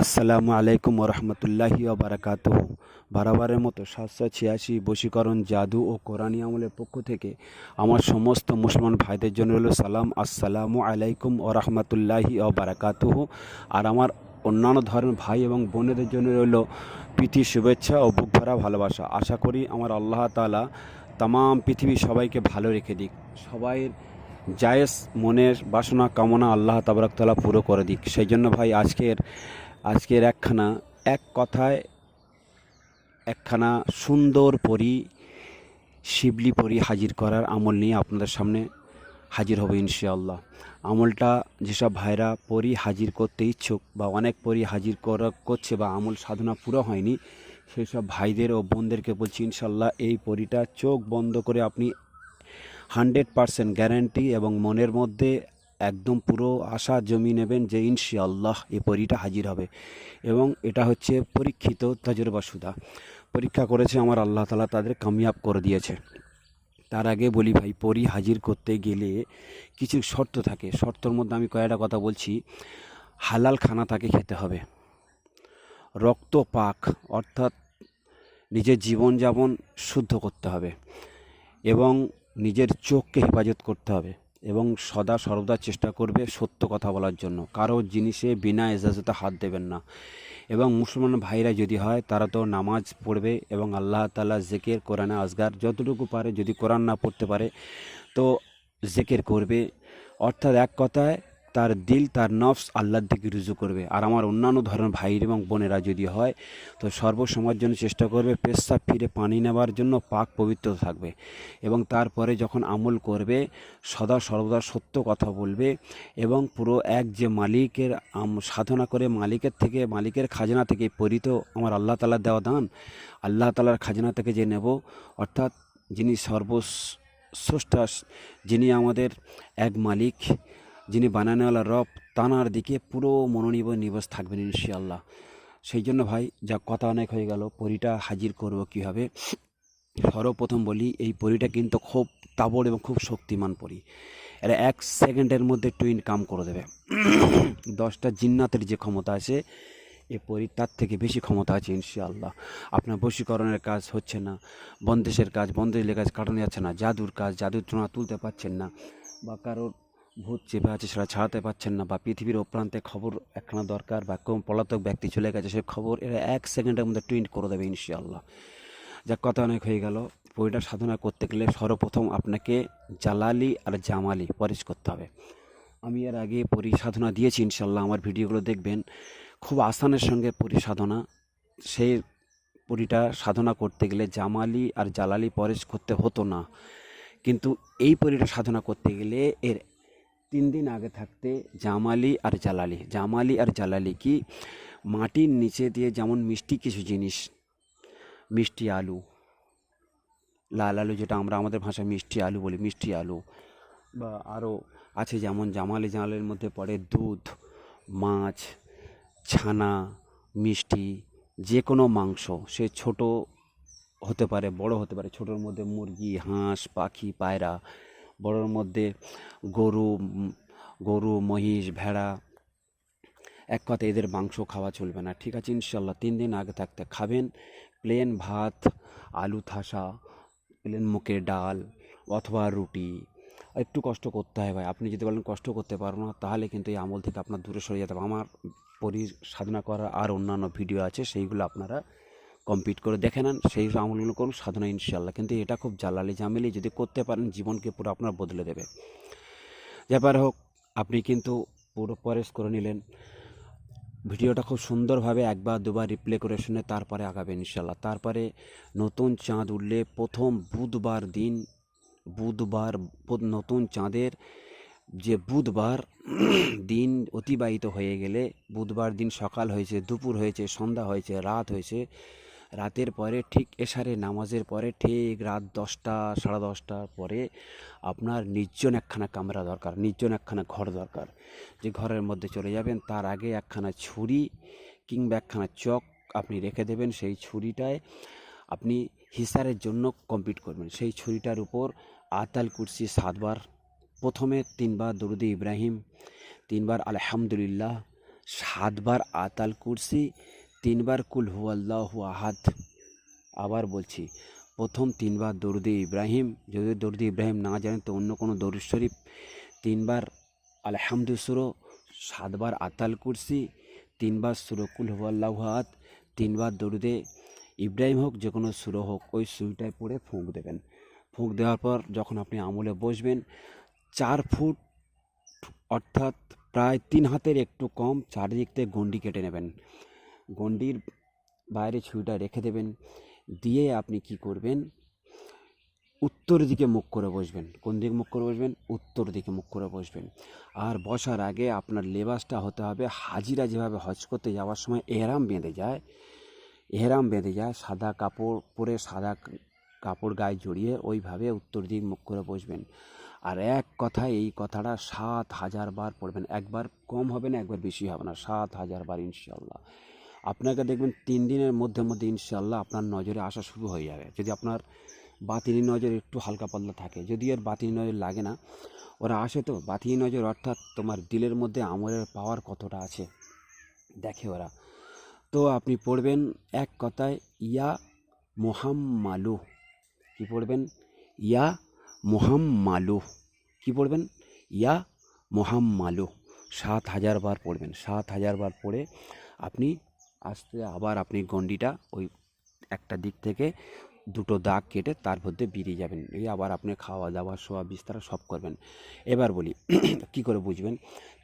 আসসালামু আলাইকুম রহমতুল্লাহি বারাকাত বারাবারের মতো সাতশো ছিয়াশি বশীকরণ জাদু ও কোরআনী আমলের পক্ষ থেকে আমার সমস্ত মুসলমান ভাইদের জন্য হলো সালাম, আসসালামু আলাইকুম রহমতুল্লাহি বারাকাত আর আমার অন্যান্য ধর্মের ভাই এবং বোনেদের জন্য রইল প্রীতি, শুভেচ্ছা ও বুক ভরা ভালোবাসা। আশা করি আমার আল্লাহ তালা তাম পৃথিবী সবাইকে ভালো রেখে দিক। সবাইয়ের জায়েজ মনের বাসনা কামনা আল্লাহ তাবরাকতালা পুরো করে দিক। সেই জন্য ভাই, আজকের আজকের একখানা, এক কথায় একখানা সুন্দর পরি, শিবলি পরি হাজির করার আমল নিয়ে আপনাদের সামনে হাজির হবে ইনশাআল্লাহ। আমলটা যেসব ভাইরা পরি হাজির করতে ইচ্ছুক বা অনেক পরি হাজির করা, করছে বা আমল সাধনা পুরো হয়নি সেই সব ভাইদের ও বোনদেরকে বলছি ইনশাল্লাহ এই পরিটা চোখ বন্ধ করে আপনি হান্ড্রেড পারসেন্ট গ্যারান্টি এবং মনের মধ্যে একদম পুরো আশা জমি নেবেন যে ইনশাআল্লাহ এই পরীটা হাজির হবে। এবং এটা হচ্ছে পরীক্ষিত তাজরবা সুদা পরীক্ষা করেছে আমার আল্লাহ তালা তাদের কামিয়াব করে দিয়েছে। তার আগে বলি ভাই, পরি হাজির করতে গেলে কিছু শর্ত থাকে। শর্তর মধ্যে আমি কয়েকটা কথা বলছি। হালাল খানা তাকে খেতে হবে। রক্ত পাক, অর্থাৎ নিজের জীবনযাপন শুদ্ধ করতে হবে। এবং নিজের চোখকে হেফাজত করতে হবে। এবং সদা সর্বদা চেষ্টা করবে সত্য কথা বলার জন্য। কারও জিনিসে বিনা এজাজতে হাত দেবেন না। এবং মুসলমান ভাইরা যদি হয়, তারা তো নামাজ পড়বে এবং আল্লাহ তালা জেকের, কোরআনে আজগার যতটুকু পারে, যদি কোরআন না পড়তে পারে, তো জেকের করবে। অর্থাৎ এক কথায় তার দিল, তার নফস আল্লাহর দিকে রুজু করবে। আর আমার অন্যান্য ধরনের ভাই এবং বোনেরা যদি হয়, তো সর্বসময়ের জন্য চেষ্টা করবে পেশাব ফিরে পানি নেওয়ার জন্য পাক পবিত্র থাকবে। এবং তারপরে যখন আমল করবে, সদা সর্বদা সত্য কথা বলবে এবং পুরো এক যে মালিকের সাধনা করে মালিকের থেকে, মালিকের খাজনা থেকে পরিত আমার আল্লাহ তালার দেওয়া দান, আল্লাহ তালার খাজনা থেকে যে নেব, অর্থাৎ যিনি সর্বস্রষ্টা যিনি আমাদের এক মালিক যিনি বানানোওয়ালা রব তানার দিকে পুরো মনোনিব নিবাস থাকবেন ইনশাআল্লাহ। সেই জন্য ভাই, যা কথা অনেক হয়ে গেল, পরিটা হাজির করব কীভাবে? সর্বপ্রথম বলি, এই পরিটা কিন্তু খুব তাবড় এবং খুব শক্তিমান পরি। এরা এক সেকেন্ডের মধ্যে টুইন কাম করে দেবে। দশটা জিন্নাতের যে ক্ষমতা আছে, এ পরি তার থেকে বেশি ক্ষমতা আছে ইনশাআল্লাহ। আপনার বশীকরণের কাজ হচ্ছে না বন্দেশের কাজ বন্দেশের কাজ কাটানো যাচ্ছে না, জাদুর কাজ, জাদুর চোনা তুলতে পারছেন না, বা কারোর ভূত চেপে আছে সেটা ছাড়াতে পারছেন না। বা পৃথিবীর অপ্রান্তে খবর একখানা দরকার, বা কোন পলাতক ব্যক্তি চলে গেছে, সে খবর এরা এক সেকেন্ডের মধ্যে টুইট করে দেবে ইনশাআল্লাহ। যা কথা অনেক হয়ে গেল। বইটা সাধনা করতে গেলে সর্বপ্রথম আপনাকে জালালি আর জামালি পরিশ করতে হবে। আমি এর আগে পরি সাধনা দিয়েছি ইনশাল্লাহ আমার ভিডিওগুলো দেখবেন। খুব আসানের সঙ্গে পরি সাধনা সেই পরিটা সাধনা করতে গেলে জামালি আর জালালি পরিশ করতে হতো না। কিন্তু এই পরিটা সাধনা করতে গেলে এর তিন দিন আগে থাকতে জামালি আর জালালি, জামালি আর জালালি কি মাটির নিচে দিয়ে যেমন মিষ্টি কিছু জিনিস, মিষ্টি আলু, লাল আলু যেটা আমরা আমাদের ভাষায় মিষ্টি আলু বলি, মিষ্টি আলু বা আরও আছে যেমন জামালি জালালের মধ্যে পড়ে দুধ, মাছ, ছানা, মিষ্টি যে কোনো মাংস। সে ছোট হতে পারে, বড় হতে পারে, ছোটোর মধ্যে মুরগি, হাঁস, পাখি, পায়রা বড়োর মধ্যে গরু গরু, মহিষ, ভেড়া, এক কথা এদের মাংস খাওয়া চলবে না। ঠিক আছে ইনশাল্লাহ তিন দিন আগে থাকতে খাবেন। প্লেন ভাত, আলু থাসা প্লেন মুখের ডাল অথবা রুটি, একটু কষ্ট করতে হয় ভাই। আপনি যদি বলেন কষ্ট করতে পারব না, তাহলে কিন্তু এই আমল থেকে আপনার দূরে সরে যেতে হবে। আমার পরি সাধনা করার আর অন্যান্য ভিডিও আছে, সেইগুলো আপনারা কমপ্লিট করে দেখে নেন, সেই আমলগুলো করুন সাধনা ইনশাল্লাহ কিন্তু এটা খুব জ্বালালি জামেলি যদি করতে পারেন, জীবনকে পুরো আপনার বদলে দেবে। ব্যাপার হোক, আপনি কিন্তু পুরো পরেশ করে নিলেন। ভিডিওটা খুব সুন্দরভাবে একবার দুবার রিপ্লে করে শুনে তারপরে আগাবেন ইনশাল্লাহ তারপরে নতুন চাঁদ উঠলে প্রথম বুধবার দিন, বুধবার নতুন চাঁদের যে বুধবার দিন অতিবাহিত হয়ে গেলে, বুধবার দিন সকাল হয়েছে, দুপুর হয়েছে, সন্ধ্যা হয়েছে, রাত হয়েছে রাতের পরে ঠিক এশারে নামাজের পরে ঠিক রাত দশটা, সাড়ে দশটার পরে আপনার নির্জন একখানা কামরা দরকার, নির্জন একখানা ঘর দরকার। যে ঘরের মধ্যে চলে যাবেন, তার আগে একখানা ছুরি কিংবা একখানা চক আপনি রেখে দেবেন, সেই ছুরিটায় আপনি হিসারের জন্য কমপ্লিট করবেন। সেই ছুরিটার উপর আতাল কুরসি সাতবার, প্রথমে তিনবার দরুদি ইব্রাহিম, তিনবার আলহামদুলিল্লাহ, সাতবার আতাল কুরসি তিনবার কুল হু আল্লাহ আহাদ। আবার বলছি, প্রথম তিনবার দরুদে ইব্রাহিম। যদি দরুদে ইব্রাহিম না জানেন, তো অন্য কোনো দরুদ শরীফ। তিনবার আলহামদু সুরো, সাতবার আতাল কুরসি, তিনবার সুরো কুল হু আল্লাহ আহাদ, তিনবার দরুদে ইব্রাহিম হোক, যে কোনো সুরো হোক, ওই সুইটায় পড়ে ফুঁক দেবেন। ফুঁক দেওয়ার পর যখন আপনি আমলে বসবেন, চার ফুট অর্থাৎ প্রায় তিন হাতের একটু কম চারিদিক থেকে গন্ডি কেটে নেবেন। গন্ডির বাইরে ছুরিটা রেখে দেবেন। দিয়ে আপনি কি করবেন? উত্তর দিকে মুখ করে বসবেন। কোন দিকে মুখ করে বসবেন? উত্তর দিকে মুখ করে বসবেন। আর বসার আগে আপনার লেবাসটা হতে হবে হাজিরা যেভাবে হজ করতে যাওয়ার সময় এহরাম বেঁধে যায়। এহরাম বেঁধে যায়, সাদা কাপড় পরে সাদা কাপড় গায়ে জড়িয়ে ওইভাবে উত্তর দিক মুখ করে বসবেন। আর এক কথায় এই কথাটা সাত হাজার বার পড়বেন। একবার কম হবে না, একবার বেশি হবে না, সাত হাজার বার ইনশাল্লাহ আপনাকে দেখবেন তিন দিনের মধ্যে মধ্যে ইনশাল্লাহ আপনার নজরে আসা শুরু হয়ে যাবে। যদি আপনার বাতিনি নজর একটু হালকা পাতলা থাকে, যদি এর বাতিনি নজর লাগে না, ওরা আসে তো, বাতিনি নজর অর্থাৎ তোমার দিলের মধ্যে আমলের পাওয়ার কতটা আছে, দেখে ওরা। তো আপনি পড়বেন এক কথায়, ইয়া মোহাম্মালু। কি পড়বেন? ইয়া মোহাম্মালু। কি পড়বেন? ইয়া মোহাম্মালু। সাত হাজার বার পড়বেন। সাত হাজার বার পড়ে আপনি আস্তে আবার আপনি গন্ডিটা ওই একটা দিক থেকে দুটো দাগ কেটে তার মধ্যে বেরিয়ে যাবেন। এই আবার আপনি খাওয়া দাওয়া, শোয়া, বিস্তারা সব করবেন। এবার বলি, কি করে বুঝবেন?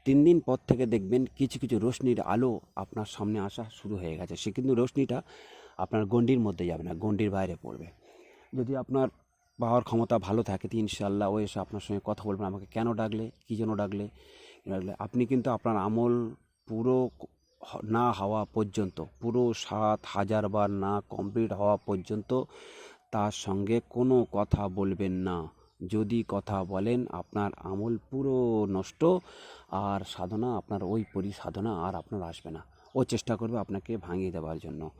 তিন দিন পর থেকে দেখবেন কিছু কিছু রোশনির আলো আপনার সামনে আসা শুরু হয়ে গেছে। সে কিন্তু রোশনিটা আপনার গন্ডির মধ্যে যাবে না গন্ডির বাইরে পড়বে। যদি আপনার পাওয়ার ক্ষমতা ভালো থাকে, তো ইনশাল্লাহ ও এসে আপনার সঙ্গে কথা বলবেন আমাকে কেন ডাকলে? কী জন্য ডাকলে? ডাকলে? আপনি কিন্তু আপনার আমল পুরো না হওয়া পর্যন্ত, পুরো সাত হাজার বার না কমপ্লিট হওয়া পর্যন্ত তার সঙ্গে কোনো কথা বলবেন না। যদি কথা বলেন, আপনার আমল পুরো নষ্ট, আর সাধনা, আপনার ওই পরি সাধনা আর আপনার আসবে না। ও চেষ্টা করবে আপনাকে ভাঙিয়ে দেওয়ার জন্য।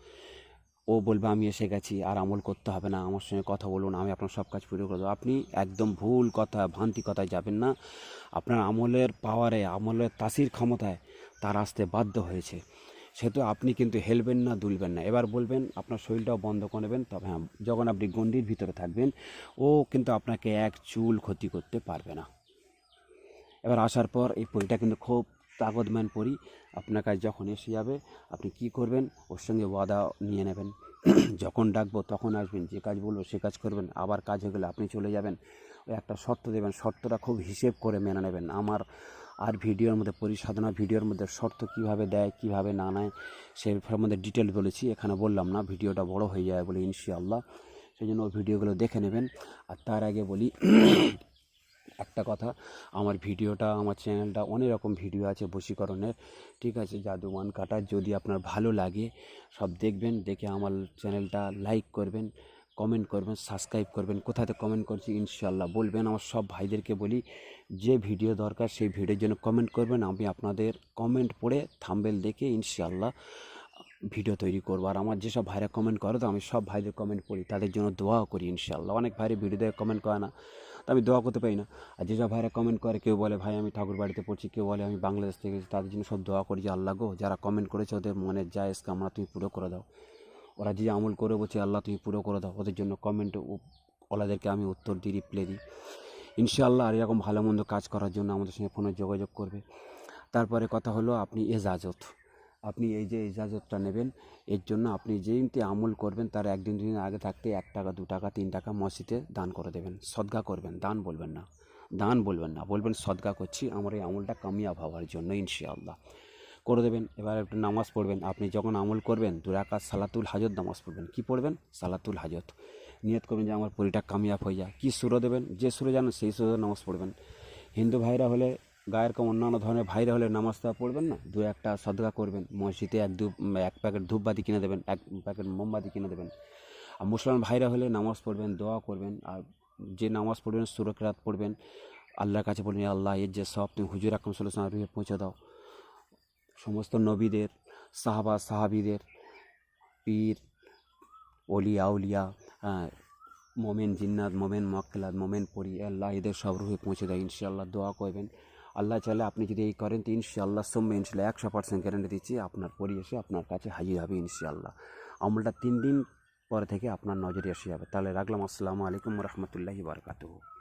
ও বলবে, আমি এসে গেছি, আর আমল করতে হবে না। আমার সঙ্গে কথা বলুন, আমি আপনার সব কাজ পুরো করে দেবো। আপনি একদম ভুল কথা, ভ্রান্তি কথায় যাবেন না। আপনার আমলের পাওয়ারে, আমলের তাসির ক্ষমতায় তার আসতে বাধ্য হয়েছে। সেহেতু আপনি কিন্তু হেলবেন না, দুলবেন না। এবার বলবেন, আপনার শরীরটাও বন্ধ করে নেবেন। তবে হ্যাঁ যখন আপনি গণ্ডির ভিতরে থাকবেন, ও কিন্তু আপনাকে এক চুল ক্ষতি করতে পারবে না। এবার আসার পর এই পরীটা কিন্তু খুব তাগদম্যান পরি আপনার কাছে যখন এসে যাবে আপনি কি করবেন ওর সঙ্গে ওয়াদা নিয়ে নেবেন যখন ডাকবো তখন আসবেন যে কাজ বলব সে কাজ করবেন আবার কাজ হয়ে গেলে আপনি চলে যাবেন একটা শর্ত দেবেন শর্তটা খুব হিসেব করে মেনে নেবেন। আমার আর ভিডিওর মধ্যে পরিসাধনা, ভিডিওর মধ্যে শর্ত কীভাবে দেয়, কীভাবে না নেয় সেই মধ্যে ডিটেল বলেছি, এখানে বললাম না, ভিডিওটা বড় হয়ে যায় বলে ইনশাআল্লাহ। সেই জন্য ভিডিওগুলো দেখে নেবেন। আর তার আগে বলি একটা কথা, আমার ভিডিওটা, আমার চ্যানেলটা অনেক রকম ভিডিও আছে বশীকরণের, ঠিক আছে, জাদুমান কাটার যদি আপনার ভালো লাগে, সব দেখবেন, দেখে আমার চ্যানেলটা লাইক করবেন, কমেন্ট করবেন, সাবস্ক্রাইব করবেন কোথাতে কমেন্ট করছি ইনশাল্লাহ বলবেন, আমার সব ভাইদেরকে বলি, যে ভিডিও দরকার সেই ভিডিওর জন্য কমেন্ট করবেন, আমি আপনাদের কমেন্ট পড়ে থাম্বেল দেখে ইনশাল্লাহ ভিডিও তৈরি করব, আর আমার যেসব ভাইরা কমেন্ট করে তো আমি সব ভাইদের কমেন্ট পড়ি, তাদের জন্য দোয়াও করি ইনশাল্লাহ অনেক ভাইরে ভিডিও দেখে কমেন্ট করে না তো আমি দোয়া করতে পারি না। আর যে যেসব ভাইরা কমেন্ট করে, কেউ বলে, ভাই, আমি ঠাকুর বাড়িতে পড়ছি। কেউ বলে, আমি বাংলাদেশ থেকে তাদের জন্য সব দোয়া করি যে, আল্লাহ গো, যারা কমেন্ট করেছে, ওদের মনের যায় কামনা তুমি পুরো করে দাও। ওরা যে আমল করে বলছে, আল্লাহ, তুমি পুরো করে দাও। ওদের জন্য কমেন্ট ওলাদেরকে আমি উত্তর দিই রিপ্লাই দিই। ইনশাআল্লাহ, আর এরকম ভালো মন্দ কাজ করার জন্য আমাদের সঙ্গে ফোনে যোগাযোগ করবে। তারপরে কথা হলো, আপনি এজাজত। আপনি এই যে ইজাজতটা নেবেন, এর জন্য আপনি যেইতে আমল করবেন, তার একদিন, দুদিন আগে থাকতে এক টাকা, দু টাকা, তিন টাকা মসজিদে দান করে দেবেন, সদগা করবেন, দান বলবেন না, দান বলবেন না, বলবেন সদগা করছি, আমার এই আমলটা কামিয়াব হওয়ার জন্য ইনশাআল্লাহ। করে দেবেন, এবার একটু নামাজ পড়বেন, আপনি যখন আমল করবেন, দু রাকাত সালাতুল হাজত নামাজ পড়বেন, কি পড়বেন? সালাতুল হাজত। নিয়ত করবেন যে আমার পরিটা কামিয়াব হয়ে যায়, কী সুরো দেবেন? যে সুরে জানেন, সেই সুরে নামাজ পড়বেন। হিন্দু ভাইরা হলে গায়ের কম অন্যান্য ধরনের ভাইরা হলে নামাজটা পড়বেন না। দু একটা সদগা করবেন। মসজিদে এক দু এক প্যাকেট ধূপবাতি কিনে দেবেন এক প্যাকেট মোমবাতি কিনে দেবেন। আর মুসলমান ভাইরা হলে নামাজ পড়বেন দোয়া করবেন। আর যে নামাজ পড়বেন সুরকরাত পড়বেন। আল্লাহর কাছে বলবেন আল্লাহ এর যে সব তুমি হুজুর আকরম সাল্লাহ রুহে পৌঁছে দাও। সমস্ত নবীদের সাহাবা সাহাবিদের পীর অলি আউলিয়া হ্যাঁ, মোমেন জিন্নাত মোমেন মক্কেলাত মোমেন পরি আল্লাহ এদের সব রুহে পৌঁছে দেয় ইনশাআল্লাহ দোয়া করবেন। আল্লাহ চাইলে আপনি যদি এই করেন তো ইনশাআল্লাহ সোম্য ইনশাল্লাহ একশো পার্সেন্ট গ্যারেন্টি দিচ্ছি আপনার পরি এসে আপনার কাছে হাজির হবে ইনশাআল্লাহ। আমলটা তিন দিন পরে থেকে আপনার নজরে এসে যাবে। তাহলে রাখলাম। আসসালামু আলাইকুম রহমতুল্লাহি বারকাতুহু।